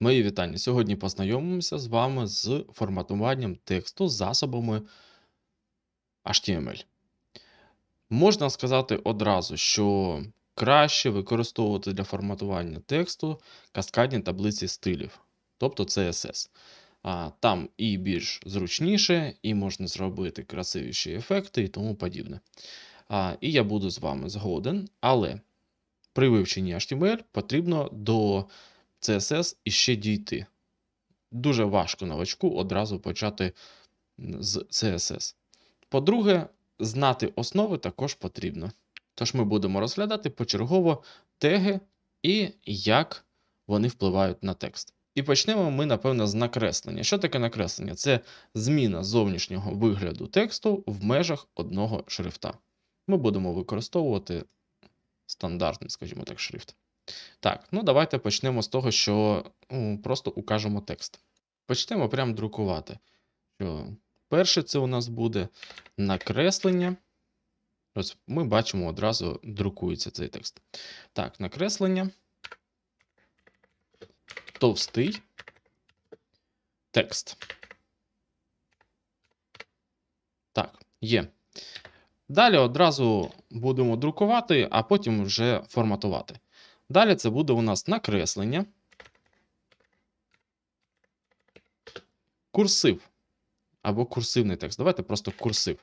Мої вітання. Сьогодні познайомимося з вами з форматуванням тексту засобами HTML. Можна сказати одразу, що краще використовувати для форматування тексту каскадні таблиці стилів, тобто CSS. Там і більш зручніше, і можна зробити красивіші ефекти і тому подібне. І я буду з вами згоден, але при вивченні HTML потрібно до CSS іще дійти. Дуже важко новачку одразу почати з CSS. По-друге, знати основи також потрібно. Тож ми будемо розглядати почергово теги і як вони впливають на текст. І почнемо ми, напевно, з накреслення. Що таке накреслення? Це зміна зовнішнього вигляду тексту в межах одного шрифта. Ми будемо використовувати стандартний, скажімо так, шрифт. Так, ну давайте почнемо з того, що ну, просто укажемо текст. Почнемо прямо друкувати. Що Перше, це у нас буде накреслення. Ось ми бачимо одразу друкується цей текст. Так, накреслення. Товстий текст. Так, є. Далі одразу будемо друкувати, а потім вже форматувати. Далі це буде у нас накреслення. Курсив. Або курсивний текст. Давайте просто курсив.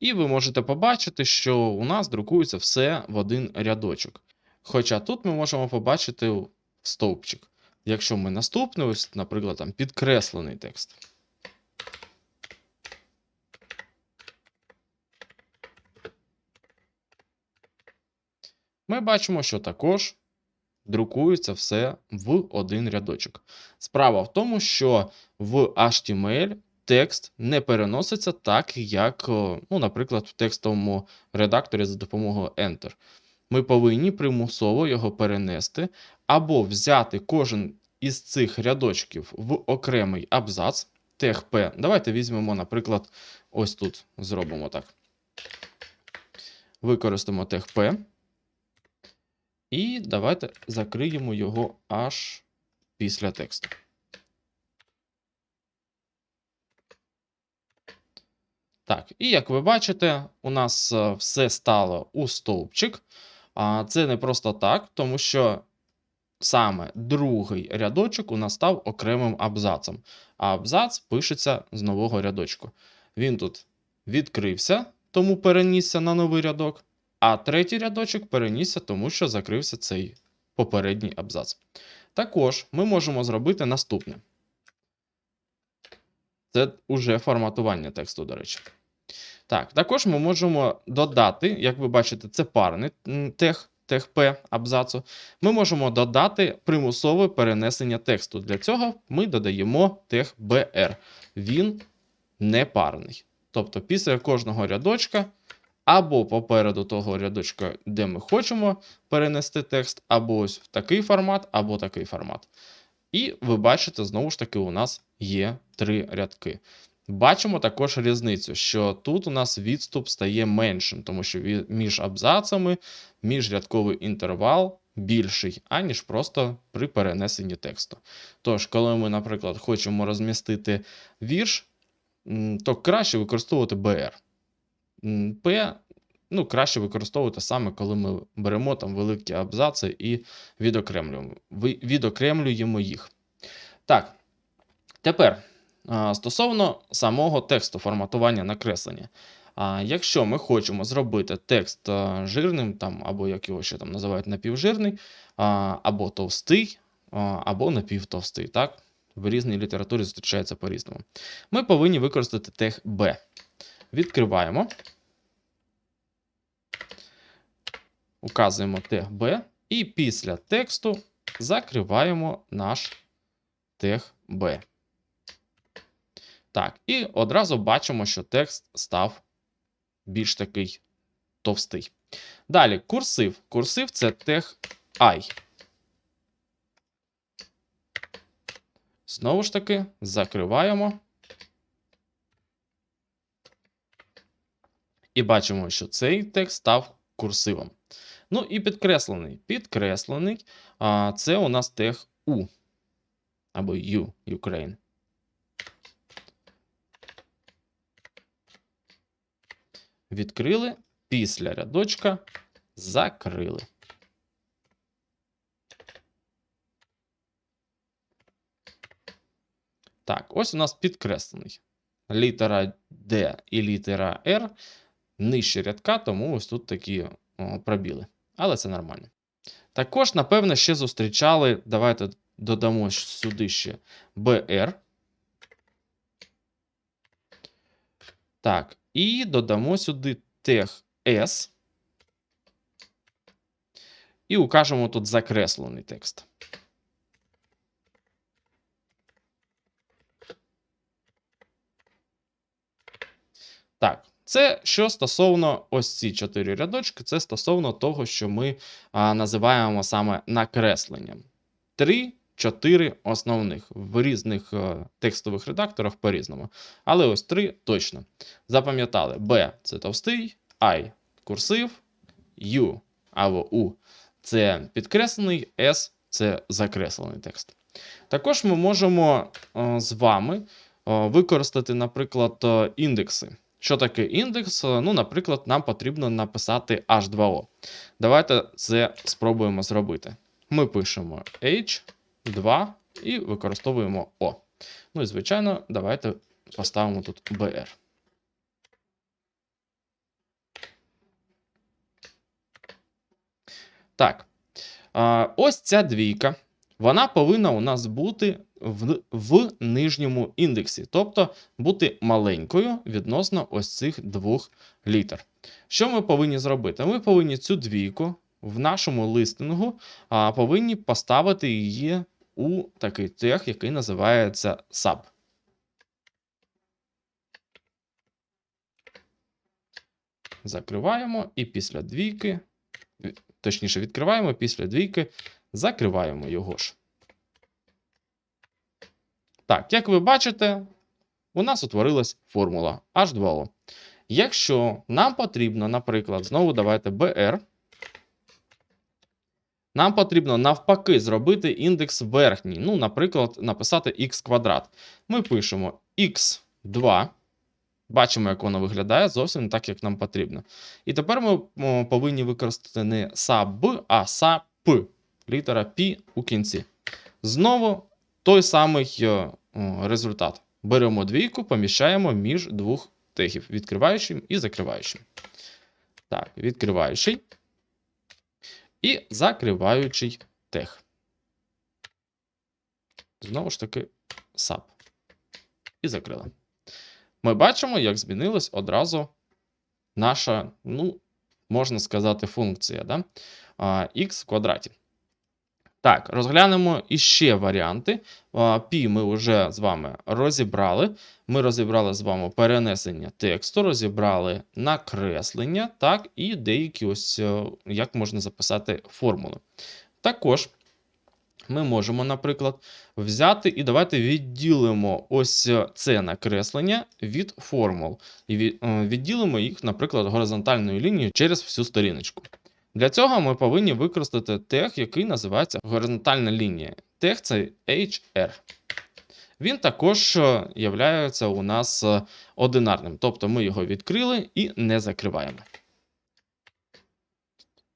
І ви можете побачити, що у нас друкується все в один рядочок. Хоча тут ми можемо побачити стовпчик. Якщо ми наступний, ось, наприклад, там підкреслений текст. Ми бачимо, що також друкується все в один рядочок. Справа в тому, що в HTML текст не переноситься так, як, ну, наприклад, в текстовому редакторі за допомогою Enter. Ми повинні примусово його перенести, або взяти кожен із цих рядочків в окремий абзац, тег P. Давайте візьмемо, наприклад, ось тут зробимо так. Використаємо тег P. І давайте закриємо його аж після тексту. Так, і як ви бачите, у нас е, все стало у стовпчик. А це не просто так, тому що саме другий рядочок у нас став окремим абзацом. А абзац пишеться з нового рядочку. Він тут відкрився, тому перенісся на новий рядок. А третій рядочок перенісся, тому що закрився цей попередній абзац. Також ми можемо зробити наступне. Це уже форматування тексту, до речі. Так, також ми можемо додати, як ви бачите, це парний тег, тег P абзацу. Ми можемо додати примусове перенесення тексту. Для цього ми додаємо тег BR. Він не парний. Тобто, після кожного рядочка або попереду того рядочка, де ми хочемо перенести текст, або ось в такий формат, або такий формат. І ви бачите, знову ж таки, у нас є три рядки. Бачимо також різницю, що тут у нас відступ стає меншим, тому що між абзацами міжрядковий інтервал більший, аніж просто при перенесенні тексту. Тож, коли ми, наприклад, хочемо розмістити вірш, то краще використовувати BR. P ну, краще використовувати саме, коли ми беремо там великі абзаци і відокремлюємо, відокремлюємо їх. Так, тепер стосовно самого тексту форматування накреслення. А Якщо ми хочемо зробити текст жирним, там, або як його ще там називають напівжирний, або товстий, або напівтовстий, так? В різній літературі зустрічається по-різному. Ми повинні використати тег B. Відкриваємо. Указуємо тег B, і після тексту закриваємо наш тег B. Так, і одразу бачимо, що текст став більш такий товстий. Далі курсив. Курсив це тег I. Знову ж таки, закриваємо. І бачимо, що цей текст став курсивом. Ну і підкреслений. Підкреслений а, це у нас тег U. Або U, Ukraine. Відкрили, після рядочка закрили. Так, ось у нас підкреслений. Літера D і літера R нижче рядка, тому ось тут такі пробіли. Але це нормально. Також, напевно, ще зустрічали. Давайте додамо сюди ще BR. Так, і додамо сюди тег S. І укажемо тут закреслений текст. Так, це що стосовно ось ці чотири рядочки, це стосовно того, що ми а, називаємо саме накресленням. Три, чотири основних в різних а, текстових редакторах по-різному. Але ось три точно. Запам'ятали: B це товстий, I курсив, U або U це підкреслений, S це закреслений текст. Також ми можемо а, з вами а, використати, наприклад, індекси. Що таке індекс? Ну, наприклад, нам потрібно написати H2O. Давайте це спробуємо зробити. Ми пишемо H2 і використовуємо O. Ну і, звичайно, давайте поставимо тут BR. Так. Ось ця двійка. Вона повинна у нас бути в, в нижньому індексі, тобто бути маленькою відносно ось цих двох літер. Що ми повинні зробити? Ми повинні цю двійку в нашому листингу а, повинні поставити її у такий тег, який називається sub. Закриваємо і після двійки, точніше, відкриваємо після двійки, закриваємо його ж. Так, як ви бачите, у нас утворилась формула H2O. Якщо нам потрібно, наприклад, знову давайте BR, нам потрібно навпаки зробити індекс верхній. Ну, наприклад, написати x квадрат. Ми пишемо x2. Бачимо, як воно виглядає, зовсім не так, як нам потрібно. І тепер ми повинні використати не SAB, а SAP, літера P у кінці. Знову той самий е, результат. Беремо двійку, поміщаємо між двох тегів, відкриваючим і закриваючим. Так, відкриваючий і закриваючий тег. Знову ж таки, SAP. І закрили. Ми бачимо, як змінилась одразу наша, ну, можна сказати, функція да? х в квадраті. Так, розглянемо іще варіанти. Пі ми вже з вами розібрали. Ми розібрали з вами перенесення тексту, розібрали накреслення, так, і деякі ось е, як можна записати формули. Також ми можемо, наприклад, взяти і давайте відділимо ось це накреслення від формул. І е, відділимо їх, наприклад, горизонтальною лінією через всю сторіночку. Для цього ми повинні використати тег, який називається горизонтальна лінія. Тег це HR. Він також є у нас е, одинарним, тобто ми його відкрили і не закриваємо.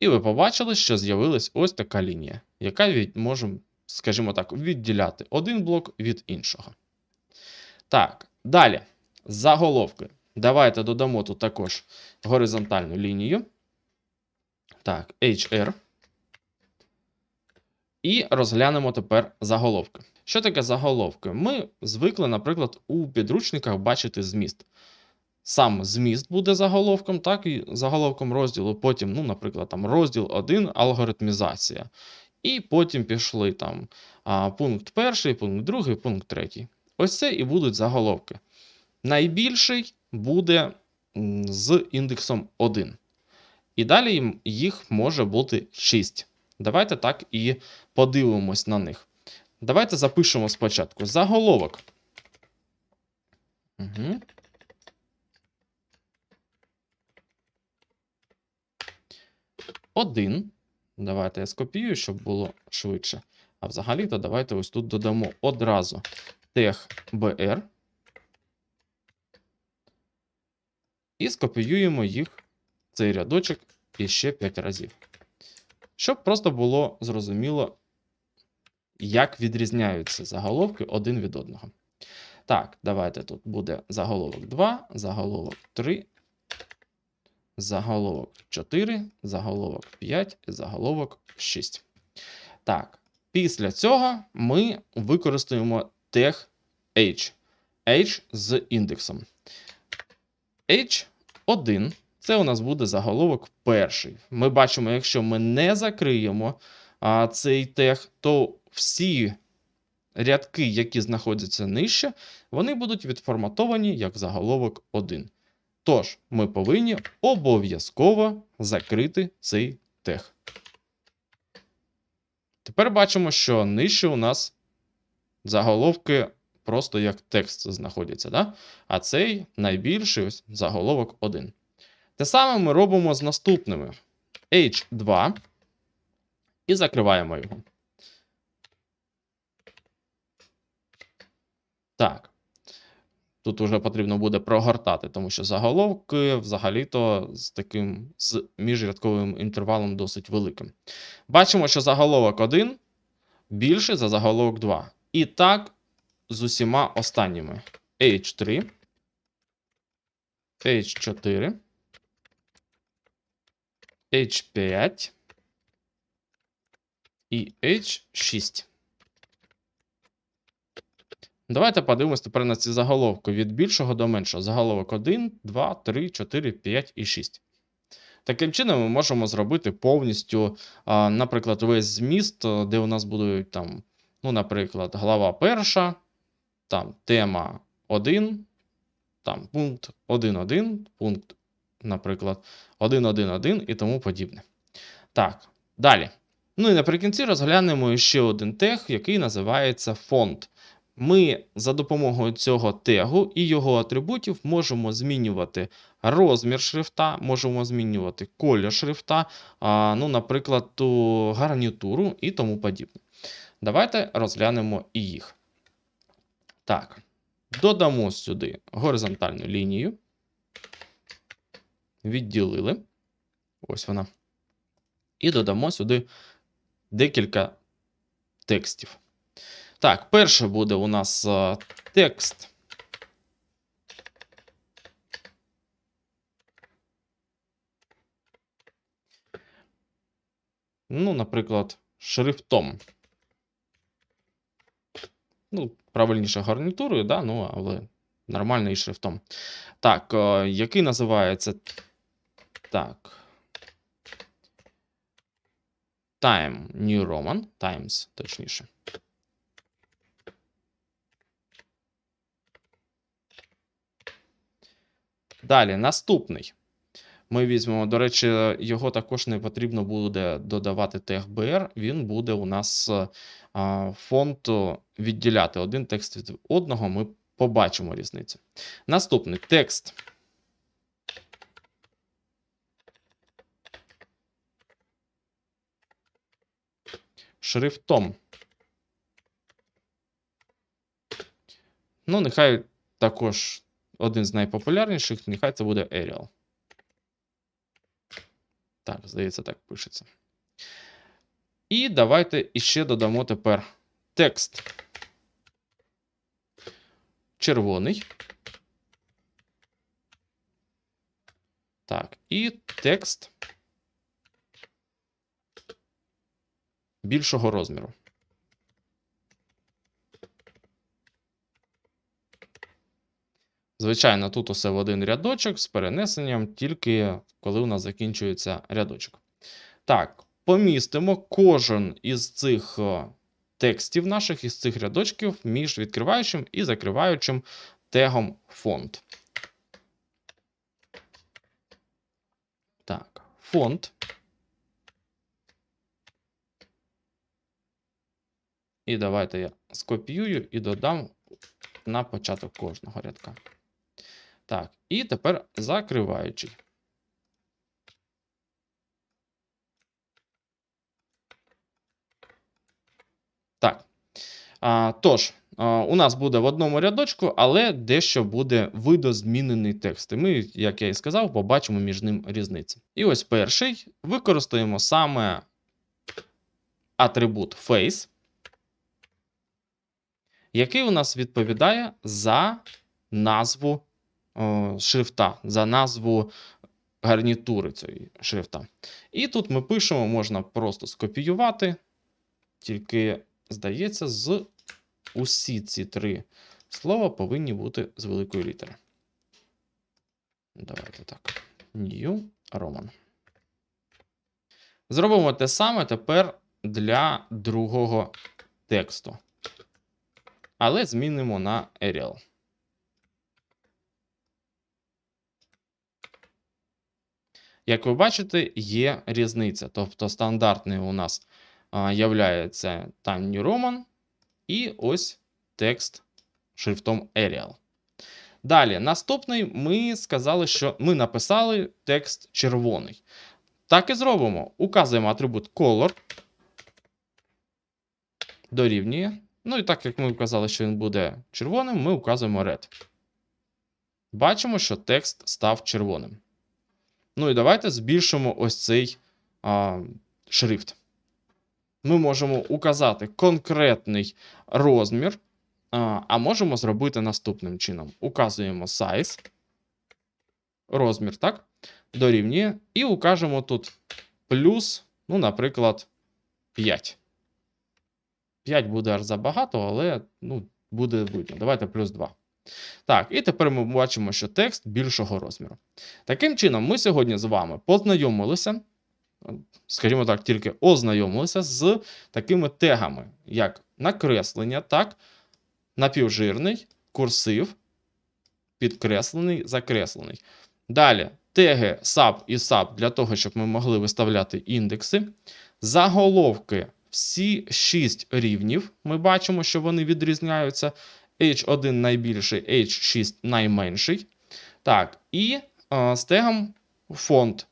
І ви побачили, що з'явилась ось така лінія, яка від, може, скажімо так, відділяти один блок від іншого. Так, далі. Заголовки. Давайте додамо тут також горизонтальну лінію. Так, HR. І розглянемо тепер заголовки. Що таке заголовки? Ми звикли, наприклад, у підручниках бачити зміст. Сам зміст буде заголовком, так і заголовком розділу. Потім, ну, наприклад, там розділ 1 алгоритмізація. І потім пішли там пункт перший, пункт другий, пункт третій. Ось це і будуть заголовки. Найбільший буде з індексом 1. І далі їх може бути 6. Давайте так і подивимось на них. Давайте запишемо спочатку заголовок. Угу. H1. Давайте я скопіюю, щоб було швидше. А взагалі-то давайте ось тут додамо одразу тех BR. І скопіюємо їх, цей рядочок, іще 5 разів. Щоб просто було зрозуміло, як відрізняються заголовки один від одного. Так, давайте тут буде заголовок 2, заголовок 3, заголовок 4, заголовок 5 і заголовок 6. Так, після цього ми використаємо тег H. H з індексом. H1 це у нас буде заголовок перший. Ми бачимо, якщо ми не закриємо а, цей тег, то всі рядки, які знаходяться нижче, вони будуть відформатовані як заголовок 1. Тож, ми повинні обов'язково закрити цей тег. Тепер бачимо, що нижче у нас заголовки просто як текст знаходяться. Да? А цей найбільший ось заголовок 1. Те саме ми робимо з наступними H2 і закриваємо його. Так. Тут вже потрібно буде прогортати, тому що заголовки взагалі-то з таким з міжрядковим інтервалом досить великим. Бачимо, що заголовок 1 більший за заголовок 2. І так з усіма останніми. H3, H4, H5 і H6. Давайте подивимось тепер на ці заголовки від більшого до меншого. Заголовок 1, 2, 3, 4, 5 і 6. Таким чином, ми можемо зробити повністю, наприклад, весь зміст, е, де у нас будуть там, ну, наприклад, глава перша, там тема 1, там пункт 1.1, пункт, наприклад, 1.1.1 і тому подібне. Так, далі. Ну і наприкінці розглянемо ще один тег, який називається фонд. Ми за допомогою цього тегу і його атрибутів можемо змінювати розмір шрифта, можемо змінювати колір шрифта, ну, наприклад, ту гарнітуру і тому подібне. Давайте розглянемо і їх. Так, додамо сюди горизонтальну лінію. Відділили. Ось вона. І додамо сюди декілька текстів. Так, перше буде у нас а, текст. Ну, наприклад, шрифтом. Ну, правильніше гарнітурою, да, ну, але нормально і шрифтом. Так, а, який називається. Так. Time New Roman. Times, точніше. Далі, наступний. Ми візьмемо, до речі, його також не потрібно буде додавати тег BR, він буде у нас а, фонд відділяти один текст від одного, ми побачимо різницю. Наступний текст. Шрифтом. Ну, нехай також один з найпопулярніших, нехай це буде Arial. Так, здається, так пишеться. І давайте іще додамо тепер текст. Червоний. Так, і текст більшого розміру. Звичайно, тут усе в один рядочок з перенесенням, тільки коли у нас закінчується рядочок. Так, помістимо кожен із цих текстів наших, із цих рядочків між відкриваючим і закриваючим тегом фонд. Так, фонд. І давайте я скопіюю і додам на початок кожного рядка. Так, і тепер закриваючий. Так. А, Тож, у нас буде в одному рядочку, але дещо буде видозмінений текст. І ми, як я і сказав, побачимо між ним різниці. І ось перший використаємо саме атрибут face який у нас відповідає за назву о, шрифта, за назву гарнітури цієї шрифта. І тут ми пишемо, можна просто скопіювати, тільки, здається, з усі ці три слова повинні бути з великої літери. Давайте так. New Roman. Зробимо те саме тепер для другого тексту. Але змінимо на Arial. Як ви бачите, є різниця. Тобто стандартний у нас являється Time New Roman, і ось текст шрифтом Arial. Далі, наступний ми сказали, що ми написали текст червоний. Так і зробимо. Указуємо атрибут color. Дорівнює. Ну і так як ми вказали, що він буде червоним, ми указуємо red. Бачимо, що текст став червоним. Ну і давайте збільшимо ось цей а, шрифт. Ми можемо указати конкретний розмір, а, а можемо зробити наступним чином. Указуємо size, розмір, так? Дорівнює. І укажемо тут плюс, ну, наприклад, 5. 5 буде аж забагато, але ну, буде видно. Давайте плюс 2. Так, і тепер ми бачимо, що текст більшого розміру. Таким чином, ми сьогодні з вами познайомилися, скажімо так, тільки ознайомилися з такими тегами, як накреслення, так, напівжирний, курсив, підкреслений, закреслений. Далі теги sub і sub для того, щоб ми могли виставляти індекси. Заголовки всі 6 рівнів. Ми бачимо, що вони відрізняються. H1 найбільший, H6 найменший. Так, і е, з тегом фонд,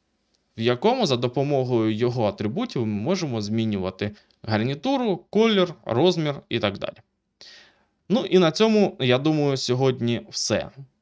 в якому за допомогою його атрибутів ми можемо змінювати гарнітуру, колір, розмір і так далі. Ну і на цьому, я думаю, сьогодні все.